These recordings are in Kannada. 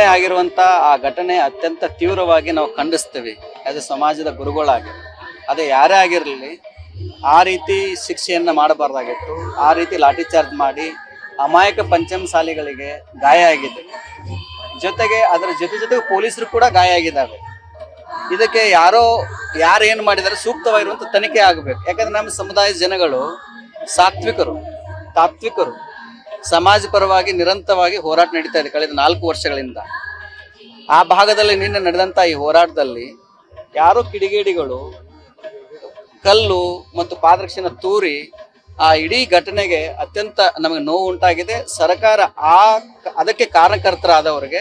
ನಿನ್ನೆ ಆಗಿರುವಂತ ಆ ಘಟನೆ ಅತ್ಯಂತ ತೀವ್ರವಾಗಿ ನಾವು ಖಂಡಿಸ್ತೀವಿ. ಅದು ಸಮಾಜದ ಗುರುಗಳಾಗಿ. ಅದು ಯಾರೇ ಆಗಿರಲಿ, ಆ ರೀತಿ ಶಿಕ್ಷೆಯನ್ನ ಮಾಡಬಾರ್ದಾಗಿತ್ತು. ಆ ರೀತಿ ಲಾಠಿ ಚಾರ್ಜ್ ಮಾಡಿ ಅಮಾಯಕ ಪಂಚಮಸಾಲಿಗಳಿಗೆ ಗಾಯ ಆಗಿದೆ ಜೊತೆಗೆ ಅದರ ಜೊತೆ ಜೊತೆಗೆ ಪೊಲೀಸರು ಕೂಡ ಗಾಯ ಆಗಿದ್ದಾವೆ. ಇದಕ್ಕೆ ಯಾರೋ, ಯಾರು ಏನು ಮಾಡಿದ್ದಾರೆ ಸೂಕ್ತವಾಗಿರುವಂಥ ತನಿಖೆ ಆಗಬೇಕು. ಯಾಕಂದ್ರೆ ನಮ್ಮ ಸಮುದಾಯದ ಜನಗಳು ಸಾತ್ವಿಕರು, ತಾತ್ವಿಕರು. ಸಮಾಜ ಪರವಾಗಿ ನಿರಂತರವಾಗಿ ಹೋರಾಟ ನಡೀತಾ ಇದೆ ಕಳೆದ ನಾಲ್ಕು ವರ್ಷಗಳಿಂದ. ಆ ಭಾಗದಲ್ಲಿ ನಿನ್ನೆ ನಡೆದಂತ ಈ ಹೋರಾಟದಲ್ಲಿ ಯಾರೋ ಕಿಡಿಗೇಡಿಗಳು ಕಲ್ಲು ಮತ್ತು ಪಾದರಕ್ಷೆನ ತೂರಿ ಆ ಇಡೀ ಘಟನೆಗೆ ಅತ್ಯಂತ ನಮಗೆ ನೋವು ಉಂಟಾಗಿದೆ. ಸರ್ಕಾರ ಆ ಅದಕ್ಕೆ ಕಾರಣಕರ್ತರಾದವರಿಗೆ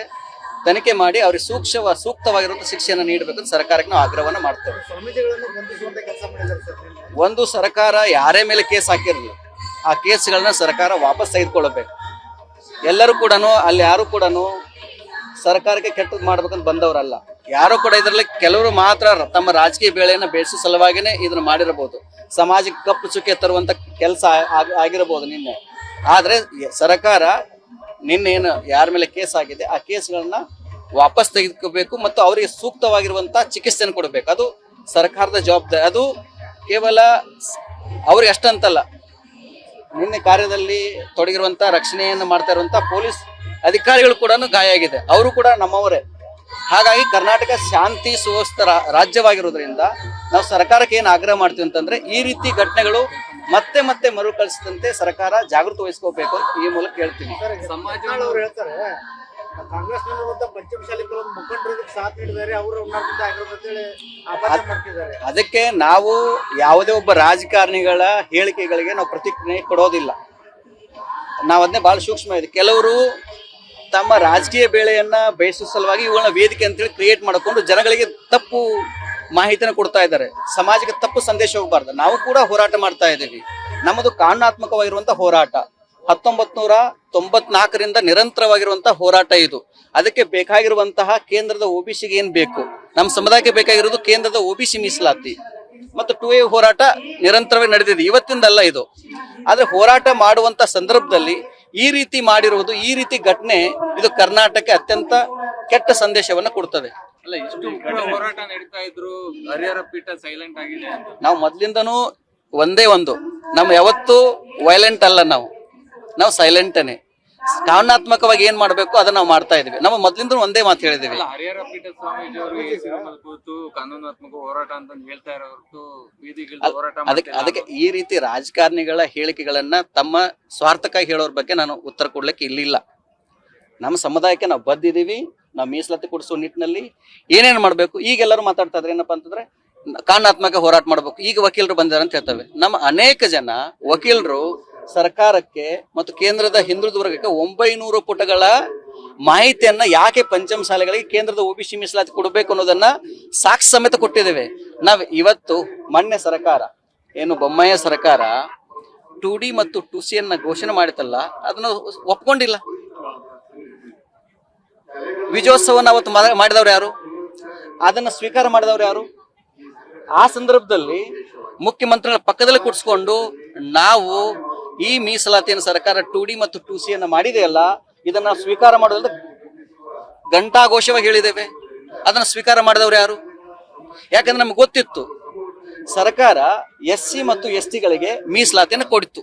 ತನಿಖೆ ಮಾಡಿ ಅವ್ರಿಗೆ ಸೂಕ್ಷ್ಮ ಸೂಕ್ತವಾಗಿರುವಂಥ ಶಿಕ್ಷೆಯನ್ನು ಅಂತ ಸರ್ಕಾರಕ್ಕೆ ನಾವು ಆಗ್ರಹವನ್ನು ಮಾಡ್ತೇವೆ. ಒಂದು ಸರ್ಕಾರ ಯಾರೇ ಮೇಲೆ ಕೇಸ್ ಹಾಕಿರಲಿ ಆ ಕೇಸ್ಗಳನ್ನ ಸರ್ಕಾರ ವಾಪಸ್ ತೆಗೆದುಕೊಳ್ಳಬೇಕು. ಎಲ್ಲರೂ ಕೂಡ ಅಲ್ಲಿ ಯಾರು ಕೂಡ ಸರ್ಕಾರಕ್ಕೆ ಕೆಟ್ಟದ್ದು ಮಾಡ್ಬೇಕಂತ ಬಂದವರಲ್ಲ. ಯಾರು ಕೂಡ ಇದರಲ್ಲಿ ಕೆಲವರು ಮಾತ್ರ ತಮ್ಮ ರಾಜಕೀಯ ಬೇಳೆಯನ್ನ ಬೇಯಿಸೋ ಸಲುವಾಗಿನೇ ಇದನ್ನ ಮಾಡಿರಬಹುದು. ಸಮಾಜಕ್ಕೆ ಕಪ್ಪು ಚುಕ್ಕೆ ತರುವಂತ ಕೆಲಸ ಆಗಿರಬಹುದು ನಿನ್ನೆ. ಆದ್ರೆ ಸರ್ಕಾರ ನಿನ್ನೆ ಏನು ಯಾರ ಮೇಲೆ ಕೇಸ್ ಆಗಿದೆ, ಆ ಕೇಸ್ಗಳನ್ನ ವಾಪಸ್ ತೆಗೆದುಕೋಬೇಕು ಮತ್ತು ಅವರಿಗೆ ಸೂಕ್ತವಾಗಿರುವಂತ ಚಿಕಿತ್ಸೆಯನ್ನು ಕೊಡಬೇಕು. ಅದು ಸರ್ಕಾರದ ಜವಾಬ್ದಾರಿ. ಅದು ಕೇವಲ ಅವ್ರಿಗೆ ಅಷ್ಟಂತಲ್ಲ. ನಿನ್ನೆ ಕಾರ್ಯದಲ್ಲಿ ತೊಡಗಿರುವಂತ ರಕ್ಷಣೆಯನ್ನು ಮಾಡ್ತಾ ಇರುವಂತ ಪೊಲೀಸ್ ಅಧಿಕಾರಿಗಳು ಕೂಡ ಗಾಯ ಆಗಿದೆ. ಅವರು ಕೂಡ ನಮ್ಮವರೇ. ಹಾಗಾಗಿ ಕರ್ನಾಟಕ ಶಾಂತಿ ಸುವ್ಯವಸ್ಥೆ ರಾಜ್ಯವಾಗಿರುವುದರಿಂದ ನಾವು ಸರ್ಕಾರಕ್ಕೆ ಏನು ಆಗ್ರಹ ಮಾಡ್ತೀವಿ ಅಂತಂದ್ರೆ ಈ ರೀತಿ ಘಟನೆಗಳು ಮತ್ತೆ ಮತ್ತೆ ಮರುಕಳಿಸದಂತೆ ಸರ್ಕಾರ ಜಾಗೃತಿ ವಹಿಸ್ಕೋಬೇಕು ಅಂತ ಈ ಮೂಲಕ ಹೇಳ್ತೀನಿ ಕಾಂಗ್ರೆಸ್ನಲ್ಲಿರುವಂತ ಪಂಚಮಶಾಲಿ ಕೆಲವೊಂದು ಮುಖಂಡರು ಇದಕ್ಕೆ ಸಾಥ್ ನೀಡಿದ್ದಾರೆ ಅವರು ಉನ್ನಾರದಿಂದ ಆಗಿರೋದು ಅಂತೇಳಿ ಆಪಾದನೆ ಮಾಡ್ತಿದ್ದಾರೆ. ಅದಕ್ಕೆ ನಾವು ಯಾವುದೇ ಒಬ್ಬ ರಾಜಕಾರಣಿಗಳ ಹೇಳಿಕೆಗಳಿಗೆ ನಾವು ಪ್ರತಿಕ್ರಿಯೆ ಕೊಡೋದಿಲ್ಲ. ನಾವು ಅದನ್ನೇ ಬಹಳ ಸೂಕ್ಷ್ಮ ಇದೆ. ಕೆಲವರು ತಮ್ಮ ರಾಜಕೀಯ ಬೇಳೆಯನ್ನ ಬಯಸುವ ಸಲುವಾಗಿ ಇವುಗಳನ್ನ ವೇದಿಕೆ ಅಂತೇಳಿ ಕ್ರಿಯೇಟ್ ಮಾಡಿಕೊಂಡು ಜನಗಳಿಗೆ ತಪ್ಪು ಮಾಹಿತಿನ ಕೊಡ್ತಾ ಇದ್ದಾರೆ. ಸಮಾಜಕ್ಕೆ ತಪ್ಪು ಸಂದೇಶ ಹೋಗಬಾರ್ದು. ನಾವು ಕೂಡ ಹೋರಾಟ ಮಾಡ್ತಾ ಇದ್ದೀವಿ. ನಮ್ಮದು ಕಾನೂನಾತ್ಮಕವಾಗಿರುವಂತಹ ಹೋರಾಟ. ಹತ್ತೊಂಬತ್ ನೂರ ತೊಂಬತ್ನಾಲ್ಕರಿಂದ ನಿರಂತರವಾಗಿರುವಂತಹ ಹೋರಾಟ ಇದು. ಅದಕ್ಕೆ ಬೇಕಾಗಿರುವಂತಹ ಕೇಂದ್ರದ ಓಬಿಸಿಗೆ ಏನ್ ಬೇಕು? ನಮ್ಮ ಸಮುದಾಯಕ್ಕೆ ಬೇಕಾಗಿರೋದು ಕೇಂದ್ರದ ಒಬಿಸಿ ಮೀಸಲಾತಿ. ಮತ್ತು ಟು ಎ ಹೋರಾಟ ನಿರಂತರವಾಗಿ ನಡೆದಿದೆ. ಇವತ್ತಿಂದಲ್ಲ ಇದು. ಆದ್ರೆ ಹೋರಾಟ ಮಾಡುವಂತ ಸಂದರ್ಭದಲ್ಲಿ ಈ ರೀತಿ ಮಾಡಿರುವುದು ಈ ರೀತಿ ಘಟನೆ ಇದು ಕರ್ನಾಟಕಕ್ಕೆ ಅತ್ಯಂತ ಕೆಟ್ಟ ಸಂದೇಶವನ್ನು ಕೊಡ್ತದೆ. ಅಲ್ಲ ಎಷ್ಟು ಉಗ್ರ ಹೋರಾಟ ನಡೀತಾ ಇದ್ರು ಹರಿಹರ ಪೀಠ ಸೈಲೆಂಟ್ ಆಗಿದೆ ನಾವು ಮೊದ್ಲಿಂದನೂ ಒಂದೇ ಒಂದು. ನಾವು ಯಾವತ್ತೂ ವೈಲೆಂಟ್ ಅಲ್ಲ ನಾವು. ನಾವು ಸೈಲೆಂಟನೇ ಕಾರಣಾತ್ಮಕವಾಗಿ ಏನ್ ಮಾಡ್ಬೇಕು ಅದನ್ನ ನಾವು ಮಾಡ್ತಾ ಇದೀವಿ ನಮ್ಮ ಮೊದ್ಲಿಂದ ಒಂದೇ ಮಾತು ಹೇಳಿದೀವಿ. ಹರಿಹರ ಪೀಠ ಕೂತು ಕಾನೂನಾತ್ಮಕ ಹೋರಾಟ ಅಂತ ಹೇಳ್ತಾ ಹೋರಾಟ ಅದಕ್ಕೆ ಅದಕ್ಕೆ ಈ ರೀತಿ ರಾಜಕಾರಣಿಗಳ ಹೇಳಿಕೆಗಳನ್ನ ತಮ್ಮ ಸ್ವಾರ್ಥಕ್ಕಾಗಿ ಹೇಳೋರ್ ಬಗ್ಗೆ ನಾನು ಉತ್ತರ ಕೊಡ್ಲಿಕ್ಕೆ ಇಲ್ಲಿಲ್ಲ. ನಮ್ಮ ಸಮುದಾಯಕ್ಕೆ ನಾವು ಬದ್ದಿದೀವಿ ನಾವು ಮೀಸಲಾತಿ ಕೊಡಿಸುವ ನಿಟ್ಟಿನಲ್ಲಿ ಏನೇನು ಮಾಡ್ಬೇಕು ಈಗೆಲ್ಲರೂ ಮಾತಾಡ್ತಾ ಇದ್ರೆ ಏನಪ್ಪಾ ಅಂತಂದ್ರೆ ಕಾನೂನಾತ್ಮಕ ಹೋರಾಟ ಮಾಡ್ಬೇಕು. ಈಗ ವಕೀಲರು ಬಂದಿದ್ದಾರೆ ಅಂತ ಹೇಳ್ತವೆ. ನಮ್ಮ ಅನೇಕ ಜನ ವಕೀಲರು ಸರ್ಕಾರಕ್ಕೆ ಮತ್ತು ಕೇಂದ್ರದ ಹಿಂದುಳಿದ ವರ್ಗಕ್ಕೆ ಒಂಬೈನೂರು ಪುಟಗಳ ಮಾಹಿತಿಯನ್ನ ಯಾಕೆ ಪಂಚಮ ಶಾಲೆಗಳಿಗೆ ಕೇಂದ್ರದ ಒಬಿಸಿ ಮೀಸಲಾತಿ ಕೊಡಬೇಕು ಅನ್ನೋದನ್ನ ಸಾಕ್ಷಿ ಸಮೇತ ಕೊಟ್ಟಿದ್ದೇವೆ. ನಾವ್ ಇವತ್ತು ಮೊನ್ನೆ ಸರ್ಕಾರ, ಏನು ಬೊಮ್ಮಯ್ಯ ಸರ್ಕಾರ ಟು ಡಿ ಮತ್ತು ಟು ಸಿ ಅನ್ನ ಘೋಷಣೆ ಮಾಡಿತಲ್ಲ ಅದನ್ನ ಒಪ್ಕೊಂಡಿಲ್ಲ. ವಿಜಯೋತ್ಸವನ ಅವತ್ತು ಮಾಡ- ಮಾಡಿದವ್ರು ಯಾರು? ಅದನ್ನ ಸ್ವೀಕಾರ ಮಾಡಿದವ್ರು ಯಾರು? ಆ ಸಂದರ್ಭದಲ್ಲಿ ಮುಖ್ಯಮಂತ್ರಿಗಳ ಪಕ್ಕದಲ್ಲಿ ಕೂಡಿಸ್ಕೊಂಡು ನಾವು ಈ ಮೀಸಲಾತಿಯನ್ನು ಸರ್ಕಾರ ಟು ಡಿ ಮತ್ತು ಟು ಸಿ ಮಾಡಿದೆಯಲ್ಲ ಇದನ್ನ ಸ್ವೀಕಾರ ಮಾಡೋದಂತ ಘಂಟಾಘೋಷವಾಗಿ ಹೇಳಿದ್ದೇವೆ. ಅದನ್ನ ಸ್ವೀಕಾರ ಮಾಡಿದವ್ರು ಯಾರು? ಯಾಕಂದ್ರೆ ನಮ್ಗೆ ಗೊತ್ತಿತ್ತು, ಸರ್ಕಾರ ಎಸ್ ಸಿ ಮತ್ತು ಎಸ್ ಟಿಗಳಿಗೆ ಮೀಸಲಾತಿಯನ್ನು ಕೊಡಿತ್ತು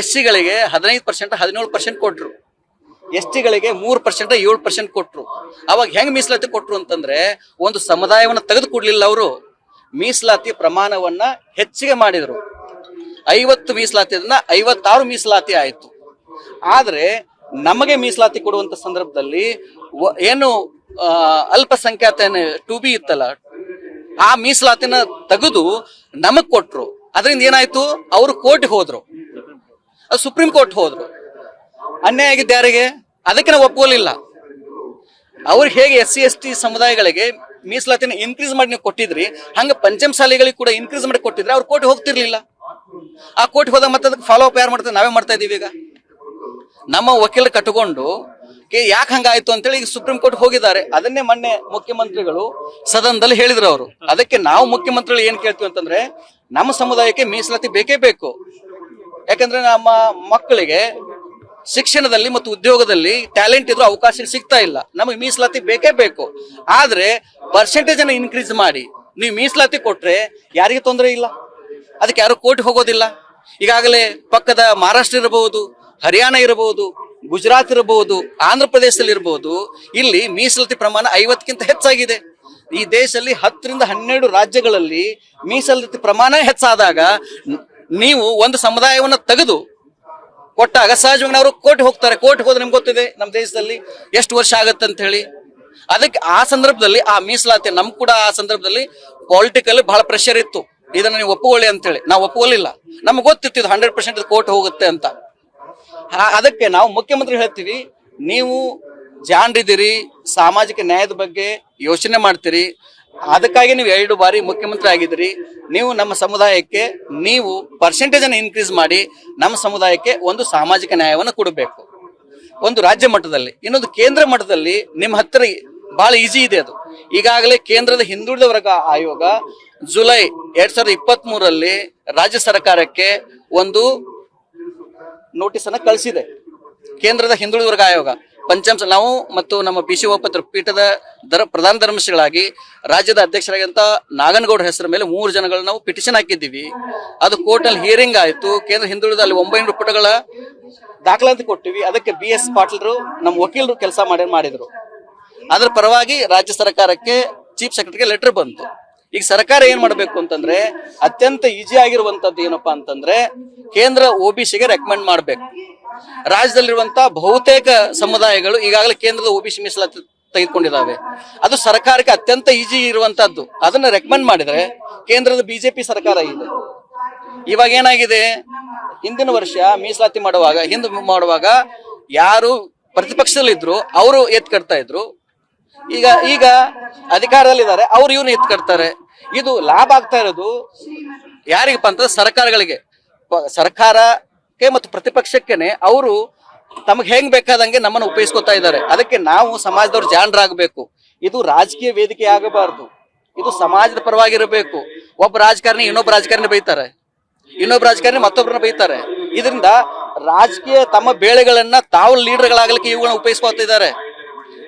ಎಸ್ ಸಿಗಳಿಗೆ ಹದಿನೈದು ಪರ್ಸೆಂಟ್ ಹದಿನೇಳು ಪರ್ಸೆಂಟ್ ಕೊಟ್ರು. ಎಸ್ ಟಿಗಳಿಗೆ ಮೂರು ಪರ್ಸೆಂಟ್ ಏಳು ಪರ್ಸೆಂಟ್ ಕೊಟ್ರು. ಅವಾಗ ಹೆಂಗ್ ಮೀಸಲಾತಿ ಕೊಟ್ರು ಅಂತಂದ್ರೆ, ಒಂದು ಸಮುದಾಯವನ್ನು ತೆಗೆದುಕೊಡ್ಲಿಲ್ಲ ಅವರು. ಮೀಸಲಾತಿ ಪ್ರಮಾಣವನ್ನ ಹೆಚ್ಚಿಗೆ ಮಾಡಿದ್ರು. ಐವತ್ತು ಮೀಸಲಾತಿ ಅದನ್ನ ಐವತ್ತಾರು ಮೀಸಲಾತಿ ಆಯ್ತು. ಆದರೆ ನಮಗೆ ಮೀಸಲಾತಿ ಕೊಡುವಂತ ಸಂದರ್ಭದಲ್ಲಿ ಏನು ಅಲ್ಪಸಂಖ್ಯಾತ ಟು ಬಿ ಇತ್ತಲ್ಲ, ಆ ಮೀಸಲಾತಿನ ತೆಗೆದು ನಮಗ್ ಕೊಟ್ರು. ಅದರಿಂದ ಏನಾಯ್ತು? ಅವರು ಕೋರ್ಟ್ ಹೋದ್ರು. ಸುಪ್ರೀಂ ಕೋರ್ಟ್ ಹೋದ್ರು. ಅನ್ಯಾಯ ಆಗಿದ್ದ ಯಾರಿಗೆ? ಅದಕ್ಕೆ ನಾವು ಒಪ್ಪೋಲಿಲ್ಲ ಅವ್ರು ಹೇಗೆ ಎಸ್ ಸಿ, ಎಸ್ ಟಿ ಸಮುದಾಯಗಳಿಗೆ ಮೀಸಲಾತಿನ ಇನ್ಕ್ರೀಸ್ ಮಾಡಿ ನೀವು ಕೊಟ್ಟಿದ್ರಿ, ಹಂಗ ಪಂಚಮಸಾಲಿಗಳಿಗೆ ಕೂಡ ಇನ್ಕ್ರೀಸ್ ಮಾಡಿ ಕೊಟ್ಟಿದ್ರೆ ಅವ್ರು ಕೋರ್ಟ್ ಹೋಗ್ತಿರ್ಲಿಲ್ಲ. ಆ ಕೋರ್ಟ್ ಹೋದಾಗ ಮತ್ತೆ ಅದಕ್ಕೆ ಫಾಲೋ ಅಪ್ ಯಾರು ಮಾಡ್ತಾರೆ ನಾವೇ ಮಾಡ್ತಾ ಇದೀವಿ ಈಗ. ನಮ್ಮ ವಕೀಲ ಕಟ್ಟಿಕೊಂಡು ಯಾಕೆ ಹಂಗಾಯ್ತು? ಅಂತೇಳಿ ಈಗ ಸುಪ್ರೀಂ ಕೋರ್ಟ್ ಹೋಗಿದ್ದಾರೆ. ಅದನ್ನೇ ಮೊನ್ನೆ ಮುಖ್ಯಮಂತ್ರಿಗಳು ಸದನದಲ್ಲಿ ಹೇಳಿದ್ರು ಅವರು. ಅದಕ್ಕೆ ನಾವು ಮುಖ್ಯಮಂತ್ರಿಗಳು ಏನ್ ಕೇಳ್ತೀವಿ ಅಂತಂದ್ರೆ, ನಮ್ಮ ಸಮುದಾಯಕ್ಕೆ ಮೀಸಲಾತಿ ಬೇಕೇ ಬೇಕು. ಯಾಕಂದ್ರೆ ನಮ್ಮ ಮಕ್ಕಳಿಗೆ ಶಿಕ್ಷಣದಲ್ಲಿ ಮತ್ತು ಉದ್ಯೋಗದಲ್ಲಿ ಟ್ಯಾಲೆಂಟ್ ಇದ್ರೂ ಅವಕಾಶ ಸಿಗ್ತಾ ಇಲ್ಲ. ನಮಗೆ ಮೀಸಲಾತಿ ಬೇಕೇ ಬೇಕು. ಆದ್ರೆ ಪರ್ಸೆಂಟೇಜ್ ಅನ್ನ ಇನ್ಕ್ರೀಸ್ ಮಾಡಿ. ನೀವು ಮೀಸಲಾತಿ ಕೊಟ್ರೆ ಯಾರಿಗೆ ತೊಂದರೆ ಇಲ್ಲ? ಅದಕ್ಕೆ ಯಾರು ಕೋರ್ಟ್ ಹೋಗೋದಿಲ್ಲ. ಈಗಾಗಲೇ ಪಕ್ಕದ ಮಹಾರಾಷ್ಟ್ರ ಇರಬಹುದು, ಹರಿಯಾಣ ಇರಬಹುದು, ಗುಜರಾತ್ ಇರಬಹುದು, ಆಂಧ್ರ ಪ್ರದೇಶದಲ್ಲಿ ಇರಬಹುದು, ಇಲ್ಲಿ ಮೀಸಲಾತಿ ಪ್ರಮಾಣ ಐವತ್ತಕ್ಕಿಂತ ಹೆಚ್ಚಾಗಿದೆ. ಈ ದೇಶದಲ್ಲಿ ಹತ್ತರಿಂದ ಹನ್ನೆರಡು ರಾಜ್ಯಗಳಲ್ಲಿ ಮೀಸಲಾತಿ ಪ್ರಮಾಣ ಹೆಚ್ಚಾದಾಗ ನೀವು ಒಂದು ಸಮುದಾಯವನ್ನು ತೆಗೆದು ಕೊಟ್ಟಾಗ ಸಹಜವಾಗಿ ಅವರು ಕೋರ್ಟ್ ಹೋಗ್ತಾರೆ. ಕೋರ್ಟ್ ಹೋದ್ರೆ ನಿಮ್ಗೆ ಗೊತ್ತಿದೆ, ನಮ್ಮ ದೇಶದಲ್ಲಿ ಎಷ್ಟು ವರ್ಷ ಆಗತ್ತೆ ಅಂತ ಹೇಳಿ. ಅದಕ್ಕೆ ಆ ಸಂದರ್ಭದಲ್ಲಿ ಆ ಮೀಸಲಾತಿ ನಮ್ ಕೂಡ ಆ ಸಂದರ್ಭದಲ್ಲಿ ಪೊಲಿಟಿಕಲ್ ಬಹಳ ಪ್ರೆಷರ್ ಇತ್ತು. ಇದನ್ನ ನೀವು ಒಪ್ಪಿಕೊಳ್ಳಿ ಅಂತೇಳಿ. ನಾವು ಒಪ್ಪುಕೊಳ್ಳಿಲ್ಲ ನಮ್ಗೆ ಗೊತ್ತಿತ್ತು ಇದು ಹಂಡ್ರೆಡ್ ಪರ್ಸೆಂಟ್ ಕೋರ್ಟ್ ಹೋಗುತ್ತೆ ಅಂತ. ಅದಕ್ಕೆ ನಾವು ಮುಖ್ಯಮಂತ್ರಿ ಹೇಳ್ತೀವಿ, ನೀವು ಜಾಣರಿದ್ದೀರಿ ಸಾಮಾಜಿಕ ನ್ಯಾಯದ ಬಗ್ಗೆ ಯೋಚನೆ ಮಾಡ್ತೀರಿ, ಅದಕ್ಕಾಗಿ ನೀವು ಎರಡು ಬಾರಿ ಮುಖ್ಯಮಂತ್ರಿ ಆಗಿದ್ದೀರಿ, ನೀವು ನಮ್ಮ ಸಮುದಾಯಕ್ಕೆ ನೀವು ಪರ್ಸೆಂಟೇಜ್ ಅನ್ನು ಇನ್ಕ್ರೀಸ್ ಮಾಡಿ, ನಮ್ಮ ಸಮುದಾಯಕ್ಕೆ ಒಂದು ಸಾಮಾಜಿಕ ನ್ಯಾಯವನ್ನು ಕೊಡಬೇಕು. ಒಂದು ರಾಜ್ಯ ಮಟ್ಟದಲ್ಲಿ, ಇನ್ನೊಂದು ಕೇಂದ್ರ ಮಟ್ಟದಲ್ಲಿ ನಿಮ್ಮ ಹತ್ತಿರ ಬಹಳ ಈಜಿ ಇದೆ ಅದು. ಈಗಾಗಲೇ ಕೇಂದ್ರದ ಹಿಂದುಳಿದ ವರ್ಗ ಆಯೋಗ ಜುಲೈ ಎರಡ್ ಸಾವಿರದ ಇಪ್ಪತ್ತ್ ಮೂರಲ್ಲಿ ರಾಜ್ಯ ಸರ್ಕಾರಕ್ಕೆ ಒಂದು ನೋಟಿಸ್ ಅನ್ನ ಕಳಿಸಿದೆ. ಕೇಂದ್ರದ ಹಿಂದುಳಿದ ವರ್ಗ ಆಯೋಗ. ಪಂಚಾಂಶ ನಾವು ಮತ್ತು ನಮ್ಮ ಪಿ ಸಿ ಒಪ್ಪತ್ರ ಪೀಠದ ದರ ಪ್ರಧಾನ ಧರ್ಮಸ್ಥಳಾಗಿ ರಾಜ್ಯದ ಅಧ್ಯಕ್ಷರಾಗಿಂತ ನಾಗನಗೌಡ ಹೆಸರ ಮೇಲೆ ಮೂರು ಜನಗಳು ನಾವು ಪಿಟಿಷನ್ ಹಾಕಿದ್ದೀವಿ. ಅದು ಕೋರ್ಟ್ ಅಲ್ಲಿ ಹಿಯರಿಂಗ್ ಆಯಿತು. ಕೇಂದ್ರ ಹಿಂದುಳಿದ ಅಲ್ಲಿ ಒಂಬೈನೂರು ಪುಟಗಳ ದಾಖಲಾತಿ ಕೊಟ್ಟಿವಿ. ಅದಕ್ಕೆ ಬಿ ಎಸ್ ಪಾಟೀಲ್ರು, ನಮ್ಮ ವಕೀಲರು ಕೆಲಸ ಮಾಡಿ ಮಾಡಿದ್ರು. ಅದರ ಪರವಾಗಿ ರಾಜ್ಯ ಸರ್ಕಾರಕ್ಕೆ ಚೀಫ್ ಸೆಕ್ರೆಟರಿಗೆ ಲೆಟರ್ ಬಂತು. ಈಗ ಸರ್ಕಾರ ಏನ್ ಮಾಡಬೇಕು ಅಂತಂದ್ರೆ ಅತ್ಯಂತ ಈಜಿ ಆಗಿರುವಂತದ್ದು ಏನಪ್ಪಾ ಅಂತಂದ್ರೆ ಕೇಂದ್ರ ಒ ಬಿ ಸಿಗೆ ರೆಕಮೆಂಡ್ ಮಾಡ್ಬೇಕು. ರಾಜ್ಯದಲ್ಲಿರುವಂತಹ ಬಹುತೇಕ ಸಮುದಾಯಗಳು ಈಗಾಗಲೇ ಕೇಂದ್ರದ ಒ ಬಿ ಸಿ ಮೀಸಲಾತಿ ತೆಗೆದುಕೊಂಡಿದ್ದಾವೆ ಅದು ಸರ್ಕಾರಕ್ಕೆ ಅತ್ಯಂತ ಈಜಿ ಇರುವಂತಹದ್ದು ಅದನ್ನ ರೆಕಮೆಂಡ್ ಮಾಡಿದ್ರೆ ಕೇಂದ್ರದ ಬಿಜೆಪಿ ಸರ್ಕಾರ ಇದೆ. ಇವಾಗ ಏನಾಗಿದೆ? ಹಿಂದಿನ ವರ್ಷ ಮೀಸಲಾತಿ ಮಾಡುವಾಗ, ಹಿಂದೆ ಮಾಡುವಾಗ ಯಾರು ಪ್ರತಿಪಕ್ಷದಲ್ಲಿದ್ರು, ಅವರು ಎತ್ ಕಟ್ತಾ ಇದ್ರು. ಈಗ ಈಗ ಅಧಿಕಾರದಲ್ಲಿದ್ದಾರೆ, ಅವ್ರು ಇವ್ನ ಎತ್ಕಡ್ತಾರೆ ಇದು ಲಾಭ ಆಗ್ತಾ ಇರೋದು ಯಾರಿಗಪ್ಪ ಅಂತ ಸರ್ಕಾರಗಳಿಗೆ. ಸರ್ಕಾರಕ್ಕೆ ಮತ್ತು ಪ್ರತಿಪಕ್ಷಕ್ಕೆನೆ ಅವರು ತಮಗೆ ಹೆಂಗ್ ಬೇಕಾದಂಗೆ ನಮ್ಮನ್ನು ಉಪಯೋಗಿಸ್ಕೊತಾ ಇದ್ದಾರೆ. ಅದಕ್ಕೆ ನಾವು ಸಮಾಜದವ್ರು ಜಾಣರಾಗಬೇಕು. ಇದು ರಾಜಕೀಯ ವೇದಿಕೆ ಆಗಬಾರದು. ಇದು ಸಮಾಜದ ಪರವಾಗಿರಬೇಕು. ಒಬ್ಬ ರಾಜಕಾರಣಿ ಇನ್ನೊಬ್ಬ ರಾಜಕಾರಣಿ ಬೈತಾರೆ. ಇನ್ನೊಬ್ಬ ರಾಜಕಾರಣಿ ಮತ್ತೊಬ್ಬರನ್ನ ಬೈತಾರೆ. ಇದರಿಂದ ರಾಜಕೀಯ ತಮ್ಮ ಬೇಳೆಗಳನ್ನ ತಾವು ಲೀಡರ್ಗಳಾಗಲಿಕ್ಕೆ ಇವುಗಳನ್ನ ಉಪಯೋಗಿಸ್ಕೊತಿದ್ದಾರೆ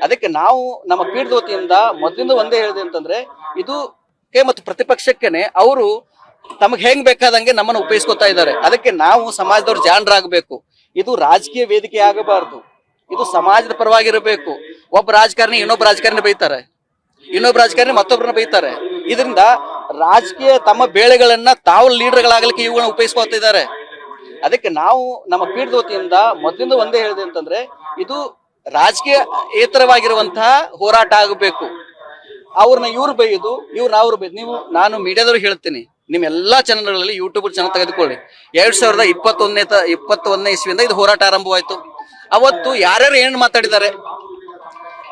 ಅದಕ್ಕೆ ನಾವು ನಮ್ಮ ಪೀಠದ ವತಿಯಿಂದ ಮೊದಲಿಂದ ಒಂದೇ ಹೇಳಿದೆ ಅಂತಂದ್ರೆ, ಇದು ಮತ್ತು ಪ್ರತಿಪಕ್ಷಕ್ಕೇನೆ ಅವರು ತಮಗೆ ಹೆಂಗ್ ಬೇಕಾದಂಗೆ ನಮ್ಮನ್ನು ಉಪಯೋಗಿಸ್ಕೊತಾ ಇದ್ದಾರೆ. ಅದಕ್ಕೆ ನಾವು ಸಮಾಜದವ್ರು ಜಾಣರಾಗಬೇಕು. ಇದು ರಾಜಕೀಯ ವೇದಿಕೆ ಆಗಬಾರದು. ಇದು ಸಮಾಜದ ಪರವಾಗಿರಬೇಕು. ಒಬ್ಬ ರಾಜಕಾರಣಿ ಇನ್ನೊಬ್ಬ ರಾಜಕಾರಣಿ ಬೈತಾರೆ. ಇನ್ನೊಬ್ಬ ರಾಜಕಾರಣಿ ಮತ್ತೊಬ್ಬರನ್ನ ಬೈತಾರೆ. ಇದರಿಂದ ರಾಜಕೀಯ ತಮ್ಮ ಬೇಳೆಗಳನ್ನ ತಾವು ಲೀಡರ್ಗಳಾಗಲಿಕ್ಕೆ ಇವುಗಳನ್ನ ಉಪಯೋಗಿಸ್ಕೊತಿದ್ದಾರೆ ಅದಕ್ಕೆ ನಾವು ನಮ್ಮ ಪೀಠದ ವತಿಯಿಂದ ಮೊದಲಿಂದ ಒಂದೇ ಹೇಳಿದೆ ಅಂತಂದ್ರೆ, ಇದು ರಾಜಕೀಯ ಏತರವಾಗಿರುವಂತಹ ಹೋರಾಟ ಆಗಬೇಕು. ಅವ್ರನ್ನ ಇವ್ರು ಬೈಯೋದು, ಇವ್ರನ್ನ ಅವ್ರು ಬೈದು ನೀವು, ನಾನು ಮೀಡಿಯಾದವ್ರು ಹೇಳ್ತೀನಿ ನಿಮ್ಮೆಲ್ಲಾ ಚಾನಲ್ಗಳಲ್ಲಿ ಯೂಟ್ಯೂಬ್ ಚಾನಲ್ ತೆಗೆದುಕೊಳ್ಳಿ. ಎರಡ್ ಸಾವಿರದ ಇಪ್ಪತ್ತೊಂದನೇ ಇಪ್ಪತ್ತೊಂದನೇ ಇಸ್ವಿಯಿಂದ ಇದು ಹೋರಾಟ ಆರಂಭವಾಯ್ತು. ಅವತ್ತು ಯಾರ್ಯಾರು ಏನ್ ಮಾತಾಡಿದ್ದಾರೆ?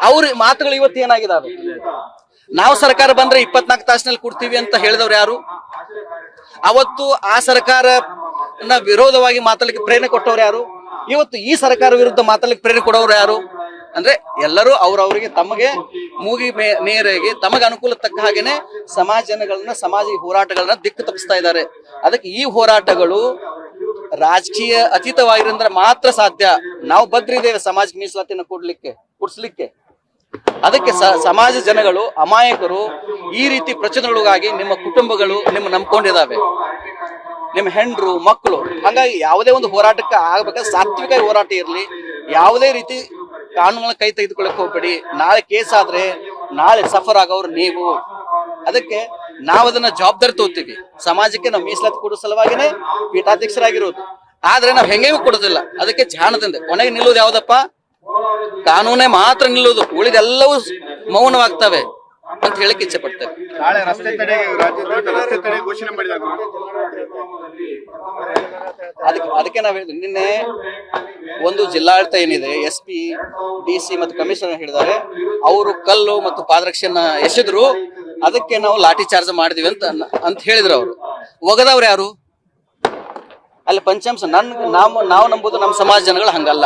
ಅವ್ರ ಮಾತುಗಳು ಇವತ್ತು ಏನಾಗಿದಾವೆ? ನಾವು ಸರ್ಕಾರ ಬಂದ್ರೆ ಇಪ್ಪತ್ನಾಲ್ಕು ತಾಸಿನಲ್ಲಿ ಕೊಡ್ತೀವಿ ಅಂತ ಹೇಳಿದವ್ರು ಯಾರು? ಅವತ್ತು ಆ ಸರ್ಕಾರ ವಿರೋಧವಾಗಿ ಮಾತಾಡಲಿಕ್ಕೆ ಪ್ರೇರಣೆ ಕೊಟ್ಟವ್ರು ಯಾರು? ಇವತ್ತು ಈ ಸರ್ಕಾರ ವಿರುದ್ಧ ಮಾತಾಡ್ಲಿಕ್ಕೆ ಪ್ರೇರಣೆ ಕೊಡೋರು ಯಾರು? ಅಂದ್ರೆ ಎಲ್ಲರೂ ಅವ್ರವರಿಗೆ ತಮಗೆ ಮೂಗಿ ಮೇ- ನೇರೆಗೆ ತಮಗೆ ಅನುಕೂಲ ತಕ್ಕ ಹಾಗೇನೆ ಸಮಾಜ ಜನಗಳನ್ನ, ಸಮಾಜ ಹೋರಾಟಗಳನ್ನ ದಿಕ್ಕು ತಪ್ಪಿಸ್ತಾ ಇದ್ದಾರೆ. ಅದಕ್ಕೆ ಈ ಹೋರಾಟಗಳು ರಾಜಕೀಯ ಅತೀತವಾಗಿರಂದ್ರೆ ಮಾತ್ರ ಸಾಧ್ಯ. ನಾವು ಬದ್ರಿದ್ದೇವೆ ಸಮಾಜಕ್ಕೆ ಮೀಸಲಾತಿಯನ್ನು ಕೊಡ್ಲಿಕ್ಕೆ, ಕೊಡ್ಸ್ಲಿಕ್ಕೆ. ಅದಕ್ಕೆ ಸಮಾಜ ಜನಗಳು, ಅಮಾಯಕರು ಈ ರೀತಿ ಪ್ರಚನೆಗಳಿಗಾಗಿ ನಿಮ್ಮ ಕುಟುಂಬಗಳು ನಿಮ್ಮ ನಂಬ್ಕೊಂಡಿದ್ದಾವೆ. ನಿಮ್ಮ ಹೆಂಡ್ರು ಮಕ್ಕಳು ಹಾಗಾಗಿ ಯಾವುದೇ ಒಂದು ಹೋರಾಟಕ್ಕೆ ಆಗ್ಬೇಕಾದ್ರೆ ಸಾತ್ವಿಕ ಹೋರಾಟ ಇರಲಿ. ಯಾವುದೇ ರೀತಿ ಕಾನೂನುಗಳನ್ನ ಕೈ ತೆಗೆದುಕೊಳ್ಳಕ್ಕೆ ಹೋಗ್ಬೇಡಿ. ನಾಳೆ ಕೇಸ್ ಆದ್ರೆ ನಾಳೆ ಸಫರ್ ಆಗೋರು ನೀವು. ಅದಕ್ಕೆ ನಾವು ಅದನ್ನ ಜವಾಬ್ದಾರಿ ತೋತೀವಿ ಸಮಾಜಕ್ಕೆ ನಾವು ಮೀಸಲಾತಿ ಕೊಡೋ ಸಲುವಾಗಿನೇ ಪೀಠಾಧ್ಯಕ್ಷರಾಗಿರೋದು. ಆದ್ರೆ ನಾವು ಹೆಂಗೇಗೂ ಕೊಡೋದಿಲ್ಲ. ಅದಕ್ಕೆ ಜಾಣದಿಂದ ಕೊನೆಗೆ ನಿಲ್ಲೋದು ಯಾವುದಪ್ಪ? ಕಾನೂನೇ ಮಾತ್ರ ನಿಲ್ಲೋದು. ಉಳಿದೆಲ್ಲವೂ ಮೌನವಾಗ್ತವೆ. ಅಂತ ಹೇಳಕ್ ಇಚ್ಛೆ ಪಡ್ತಾರೆ. ನಾಳೆ ರಸ್ತೆ ತಡೆ ರಾಜ್ಯದ ರಸ್ತೆ ತಡೆ ಘೋಷಣೆ ಮಾಡಿದಾಗ. ಅದಕ್ಕೆ ಅದಕ್ಕೆ ನಾವು ಹೇಳಿದ್ವಿ ನಿನ್ನೆ ಒಂದು ಜಿಲ್ಲಾಡಳಿತ ಏನಿದೆ ಎಸ್ ಪಿ ಡಿ ಸಿ ಮತ್ತು ಕಮಿಷನರ್ ಹೇಳಿದ್ದಾರೆ ಅವರು ಕಲ್ಲು ಮತ್ತು ಪಾದರಕ್ಷೆಯನ್ನ ಎಸೆದ್ರು ಅದಕ್ಕೆ ನಾವು ಲಾಠಿ ಚಾರ್ಜ್ ಮಾಡಿದ್ವಿ ಅಂತ ಅಂತ ಹೇಳಿದ್ರು ಅವರು. ಒಗದವ್ರು ಯಾರು? ಅಲ್ಲಿ ಪಂಚಾಂಶ ನನ್ ನಾವು ನಾವು ನಂಬುದು ನಮ್ಮ ಸಮಾಜ ಜನಗಳು ಹಂಗಲ್ಲ.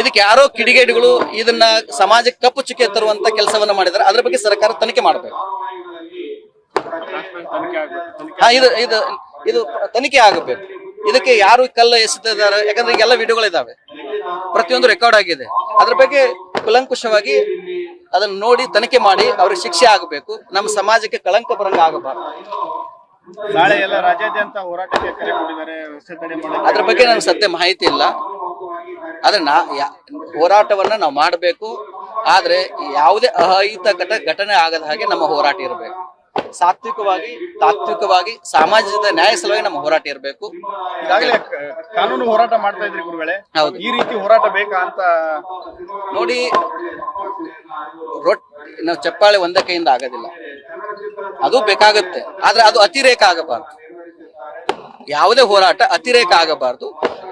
ಇದಕ್ಕೆ ಯಾರೋ ಕಿಡಿಗೇಡಿಗಳು ಇದನ್ನ ಸಮಾಜಕ್ಕೆ ಕಪ್ಪು ಚುಕ್ಕೆ ತರುವಂತ ಕೆಲಸವನ್ನ ಮಾಡಿದ್ದಾರೆ. ಅದ್ರ ಬಗ್ಗೆ ಸರ್ಕಾರ ತನಿಖೆ ಮಾಡಬೇಕು. ಇದು ಇದು ಇದು ತನಿಖೆ ಆಗಬೇಕು. ಇದಕ್ಕೆ ಯಾರು ಕಲ್ಲ ಎಸೆದಿದ್ದಾರೆ ಯಾಕಂದ್ರೆ ಈಗೆಲ್ಲ ವಿಡಿಯೋಗಳಿದಾವೆ. ಪ್ರತಿಯೊಂದು ರೆಕಾರ್ಡ್ ಆಗಿದೆ. ಅದ್ರ ಬಗ್ಗೆ ಕುಲಂಕುಷವಾಗಿ ಅದನ್ನ ನೋಡಿ ತನಿಖೆ ಮಾಡಿ ಅವ್ರಿಗೆ ಶಿಕ್ಷೆ ಆಗಬೇಕು. ನಮ್ಮ ಸಮಾಜಕ್ಕೆ ಕಳಂಕ ಬರಂಗ ಆಗಬಾರ್ದು. ನಾಳೆ ಎಲ್ಲ ರಾಜ್ಯಾದ್ಯಂತ ಹೋರಾಟಕ್ಕೆ ಕರೆ ಕೊಟ್ಟಿದ್ದಾರೆ ರಸ್ತೆ ತಡೆ ಮಾಡಕ್ಕೆ ಅದ್ರ ಬಗ್ಗೆ ನನಗೆ ಸತ್ಯ ಮಾಹಿತಿ ಇಲ್ಲ. ಆದ್ರೆ ನಾ ಯಾ- ಹೋರಾಟವನ್ನ ನಾವು ಮಾಡಬೇಕು. ಆದ್ರೆ ಯಾವುದೇ ಅಹಿತಕಟ ಘಟನೆ ಆಗದ ಹಾಗೆ ನಮ್ಮ ಹೋರಾಟ ಇರಬೇಕು. ಸಾತ್ವಿಕವಾಗಿ ತಾತ್ವಿಕವಾಗಿ ಸಾಮಾಜಿಕ ನ್ಯಾಯ ಸಲುವಾಗಿ ನಮ್ಮ ಹೋರಾಟ ಇರಬೇಕು. ಈಗಾಗಲೇ ಕ- ಕಾನೂನು ಹೋರಾಟ ಮಾಡ್ತಾ ಇದ್ರಿ ಗುರುಗಳೇ. ಹೌದು. ಈ ರೀತಿ ಹೋರಾಟ ಬೇಕಾ ಅಂತ ನೋಡಿ ರೊಟ್ಟಿ ನಾವು ಚಪ್ಪಾಳೆ ಒಂದ ಕೈಯಿಂದ ಆಗೋದಿಲ್ಲ. ಅದು ಬೇಕಾಗುತ್ತೆ. ಆದ್ರೆ ಅದು ಅತಿರೇಕ ಆಗಬಾರ್ದು. ಯಾವುದೇ ಹೋರಾಟ ಅತಿರೇಕ ಆಗಬಾರ್ದು.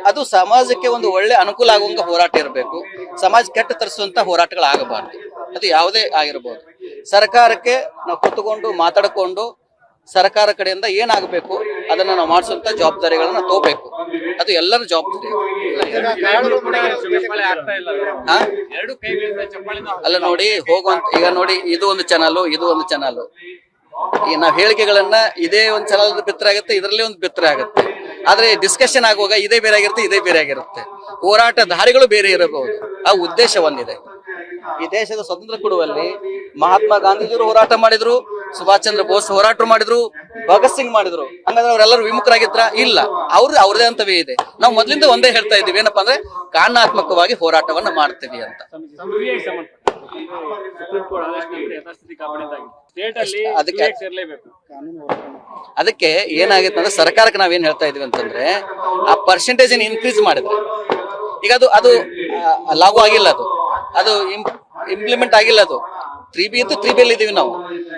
ಅದು ಸಮಾಜಕ್ಕೆ ಒಂದು ಒಳ್ಳೆ ಅನುಕೂಲ ಆಗುವಂತ ಹೋರಾಟ ಇರಬೇಕು. ಸಮಾಜ ಕೆಟ್ಟ ತರಿಸುವಂತ ಹೋರಾಟಗಳಾಗಬಾರ್ದು. ಅದು ಯಾವುದೇ ಆಗಿರಬಹುದು ಸರ್ಕಾರಕ್ಕೆ ನಾವು ಕೂತ್ಕೊಂಡು ಮಾತಾಡಿಕೊಂಡು ಸರ್ಕಾರ ಕಡೆಯಿಂದ ಏನಾಗಬೇಕು, ಅದನ್ನ ನಾವು ಮಾಡಿಸುವಂತ ಜವಾಬ್ದಾರಿಗಳನ್ನ ತಗೋಬೇಕು. ಅದು ಎಲ್ಲರ ಜವಾಬ್ದಾರಿ. ಅಲ್ಲ ನೋಡಿ, ಹೋಗುವಂತ, ಈಗ ನೋಡಿ, ಇದು ಒಂದು ಚಾನಲ್ ಇದು ಒಂದು ಚಾನಲ್ ಈ ನಾವು ಹೇಳಿಕೆಗಳನ್ನ ಇದೇ ಒಂದು ಚಾನಲ್ ಬಿತ್ತರ ಆಗುತ್ತೆ, ಇದರಲ್ಲಿ ಒಂದು ಬಿತ್ತರ ಆಗುತ್ತೆ. ಆದ್ರೆ ಡಿಸ್ಕಷನ್ ಆಗುವಾಗ ಇದೇ ಬೇರೆ ಆಗಿರುತ್ತೆ, ಇದೇ ಬೇರೆ ಆಗಿರುತ್ತೆ. ಹೋರಾಟ ದಾರಿಗಳು ಬೇರೆ ಇರಬಹುದು. ಆ ಉದ್ದೇಶ ಒಂದಿದೆ ಈ ದೇಶದ ಸ್ವತಂತ್ರ ಕೊಡುವಲ್ಲಿ ಮಹಾತ್ಮ ಗಾಂಧೀಜಿಯವರು ಹೋರಾಟ ಮಾಡಿದ್ರು, ಸುಭಾಷ್ ಚಂದ್ರ ಬೋಸ್ ಹೋರಾಟ ಮಾಡಿದ್ರು, ಭಗತ್ ಸಿಂಗ್ ಮಾಡಿದ್ರು. ಹಂಗಾದ್ರೆ ಅವರೆಲ್ಲರೂ ವಿಮುಖರಾಗಿದ್ರ? ಇಲ್ಲ. ಅವ್ರದ್ದು ಅವ್ರದೇ ಅಂತವೇ ಇದೆ. ನಾವು ಮೊದಲಿಂದ ಒಂದೇ ಹೇಳ್ತಾ ಇದ್ದೀವಿ. ಏನಪ್ಪಾ ಅಂದ್ರೆ ಕಾರಣಾತ್ಮಕವಾಗಿ ಹೋರಾಟವನ್ನ ಮಾಡ್ತೀವಿ ಅಂತ. ಸುಪ್ರೀಂ ಕೋರ್ಟ್ ಆದೇಶ ನಂತರ ಯಥಾಸ್ಥಿತಿ ಕಾಪಾಡಿದ್ದಾಗಿದೆ ಸ್ಟೇಟ್ ಅಲ್ಲಿ ಅದಕ್ಕೆ- ಏನಾಗಿತ್ತು ಇರ್ಲೇಬೇಕು. ಅದಕ್ಕೆ ಏನಾಗುತ್ತೆ ಅಂದ್ರೆ ಸರ್ಕಾರಕ್ಕೆ ನಾವೇನ್ ಹೇಳ್ತಾ ಇದೀವಿ ಅಂತಂದ್ರೆ ಆ ಪರ್ಸೆಂಟೇಜ್ ಇನ್ಕ್ರೀಸ್ ಮಾಡಿದ್ರೆ. ಈಗ ಅದು ಅದು ಆ, ಲಾಗು ಆಗಿಲ್ಲ ಅದು. ಅದು ಇಂಪ್ಲಿಮೆಂಟ್ ಆಗಿಲ್ಲ ಅದು. ತ್ರೀ ಬಿ ಅಂತ ತ್ರೀ ಬಿ ಅಲ್ಲಿ ಇದೀವಿ ನಾವು.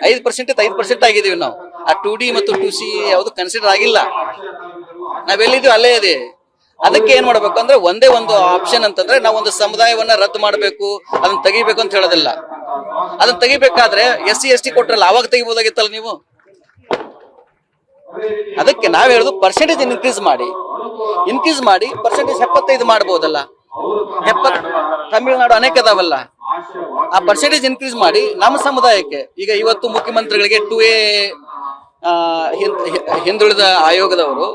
ಐದು ಪರ್ಸೆಂಟ್ ಐದು ಪರ್ಸೆಂಟ್ ಆಗಿದೀವಿ ನಾವು. ಆ ಟೂ ಡಿ ಮತ್ತು ಟು ಸಿ ಯಾವುದು ಕನ್ಸಿಡರ್ ಆಗಿಲ್ಲ. ನಾವೆಲ್ಲಿದ್ದೀವಿ ಅಲ್ಲೇ ಇದೆ. ಅದಕ್ಕೆ ಏನ್ ಮಾಡ್ಬೇಕು ಅಂದ್ರೆ ಒಂದೇ ಒಂದು ಆಪ್ಷನ್ ಅಂತಂದ್ರೆ ನಾವು ಒಂದು ಸಮುದಾಯವನ್ನ ರದ್ದು ಮಾಡಬೇಕು, ಅದನ್ನ ತೆಗಿಬೇಕು ಅಂತ ಹೇಳೋದಿಲ್ಲ. ಅದನ್ನ ತೆಗಿಬೇಕಾದ್ರೆ ಎಸ್ ಸಿ, ಎಸ್ ಟಿ ಕೊಟ್ರಲ್ಲ, ಅವಾಗ ತೆಗಿಬೋದಾಗಿತ್ತಲ್ಲ ನೀವು? ಅದಕ್ಕೆ ನಾವ್ ಹೇಳುದು ಪರ್ಸೆಂಟೇಜ್ ಇನ್ಕ್ರೀಸ್ ಮಾಡಿ. ಇನ್ಕ್ರೀಸ್ ಮಾಡಿ ಪರ್ಸೆಂಟೇಜ್ ಎಪ್ಪತ್ತೈದು ಮಾಡಬಹುದಲ್ಲ ಎಪ್ಪತ್ ತಮಿಳುನಾಡು ಅನೇಕ ಅದಾವಲ್ಲ. ಆ ಪರ್ಸೆಂಟೇಜ್ ಇನ್ಕ್ರೀಸ್ ಮಾಡಿ ನಮ್ಮ ಸಮುದಾಯಕ್ಕೆ, ಈಗ ಇವತ್ತು ಮುಖ್ಯಮಂತ್ರಿಗಳಿಗೆ ಟು ಎ ಹಿಂದುಳಿದ ಆಯೋಗದವರು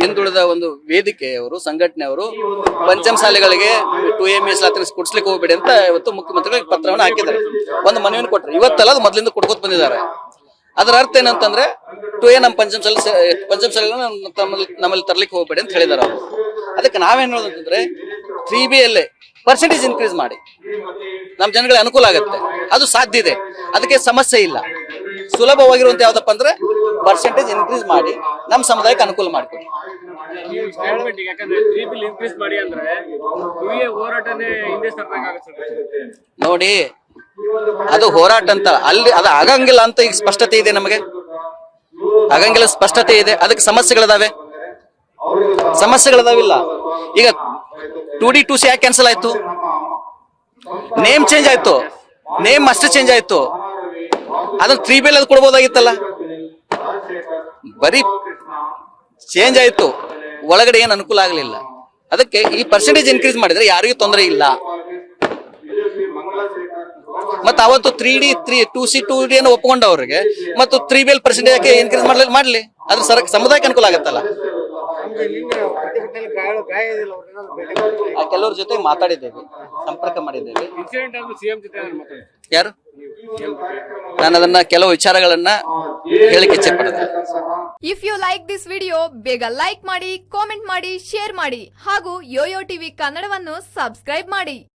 ಹಿಂದುಳಿದ ಒಂದು ವೇದಿಕೆ ಅವರು ಸಂಘಟನೆ ಅವರು ಸಂಘಟನೆಯವರು ಪಂಚಮಸಾಲೆಗಳಿಗೆ ಟು ಎ ಮೀಸಲಾತಿ ಕೊಡ್ಸ್ಲಿಕ್ಕೆ ಹೋಗ್ಬೇಡಿ ಅಂತ ಇವತ್ತು ಮುಖ್ಯಮಂತ್ರಿಗಳಿಗೆ ಪತ್ರವನ್ನು ಹಾಕಿದ್ದಾರೆ. ಒಂದು ಮನವಿಯನ್ನು ಕೊಟ್ಟರು ಇವತ್ತಲ್ಲ ಅದು ಮೊದಲಿಂದ ಕೊಡ್ಕೋತ ಬಂದಿದ್ದಾರೆ. ಅದರ ಅರ್ಥ ಏನಂತಂದ್ರೆ ಟು ಎ ನಮ್ಮ ಪಂಚಮಸಾಲಿ ಪಂಚಮಸಾಲಿಗಳನ್ನ ನಮ್ಮಲ್ಲಿ ನಮ್ಮಲ್ಲಿ ತರ್ಲಿಕ್ಕೆ ಹೋಗ್ಬೇಡಿ ಅಂತ ಹೇಳಿದಾರೆ ಅವರು. ಅದಕ್ಕೆ ನಾವೇನ್ ಹೇಳೋದು ಅಂತಂದ್ರೆ three B L percentage increase ಮಾಡಿ. ನಮ್ಮ ಜನಗಳಿಗೆ ಅನುಕೂಲ ಆಗುತ್ತೆ. ಅದು ಸಾಧ್ಯ ಇದೆ. ಅದಕ್ಕೆ ಸಮಸ್ಯೆ ಇಲ್ಲ. ಸುಲಭವಾಗಿರುವಂತ ಯಾವ್ದಪ್ಪ ಅಂದ್ರೆ ಪರ್ಸೆಂಟೇಜ್ ಇನ್ಕ್ರೀಸ್ ಮಾಡಿ ನಮ್ಮ ಸಮುದಾಯಕ್ಕೆ ಅನುಕೂಲ ಮಾಡಿಕೊಡಿ. ನೋಡಿ ಅದು ಹೋರಾಟ ಅಂತ ಅಲ್ಲಿ ಅದು ಆಗಂಗಿಲ್ಲ ಅಂತ ಈಗ ಸ್ಪಷ್ಟತೆ ಇದೆ ನಮಗೆ. ಆಗಂಗಿಲ್ಲ ಸ್ಪಷ್ಟತೆ ಇದೆ. ಅದಕ್ಕೆ ಸಮಸ್ಯೆಗಳಿದಾವೆ. ಸಮಸ್ಯೆಗಳಿದಾವಿಲ್ಲ. ಈಗ ಟು ಡಿ ಟು ಸಿ ಯಾಕೆ ಕ್ಯಾನ್ಸಲ್ ಆಯ್ತು? ನೇಮ್ ಚೇಂಜ್ ಆಯ್ತು. ನೇಮ್ ಅಷ್ಟೇ ಚೇಂಜ್ ಆಯ್ತು. ಅದನ್ನ ತ್ರೀ ಬಿಲ್ ಅದು ಕೊಡ್ಬೋದಾಗಿತ್ತಲ್ಲ? ಬರೀ ಚೇಂಜ್ ಆಯಿತು. ಒಳಗಡೆ ಏನು ಅನುಕೂಲ ಆಗಲಿಲ್ಲ. ಅದಕ್ಕೆ ಈ ಪರ್ಸೆಂಟೇಜ್ ಇನ್ಕ್ರೀಸ್ ಮಾಡಿದ್ರೆ ಯಾರಿಗೂ ತೊಂದರೆ ಇಲ್ಲ. ಮತ್ತೆ ಅವತ್ತು three D three two C two D ಅನ್ನು ಒಪ್ಕೊಂಡವ್ರಿಗೆ, ಮತ್ತು ತ್ರೀ ಬಿಲ್ ಪರ್ಸೆಂಟೇಜ್ ಯಾಕೆ ಇನ್ಕ್ರೀಸ್ ಮಾಡ್ಲಿ ಮಾಡ್ಲಿ. ಅದ್ರ ಸರ್ ಸಮುದಾಯಕ್ಕೆ ಅನುಕೂಲ ಆಗತ್ತಲ್ಲ. ಕೆಲವ್ರ ಜೊತೆ ಮಾತಾಡಿದ್ದೇವೆ ಸಂಪರ್ಕ ಮಾಡಿದ್ದೇವೆ. ಯಾರು? ನಾನು ಅದನ್ನ ಕೆಲವು ವಿಚಾರಗಳನ್ನ ಹೇಳಿಕೆ ಇಚ್ಛೆ if you like this video ಬೇಗ ಲೈಕ್ ಮಾಡಿ ಕಾಮೆಂಟ್ ಮಾಡಿ ಶೇರ್ ಮಾಡಿ ಹಾಗೂ ಯೋಯೋ ಟಿವಿ ಕನ್ನಡವನ್ನು ಸಬ್ಸ್ಕ್ರೈಬ್ ಮಾಡಿ.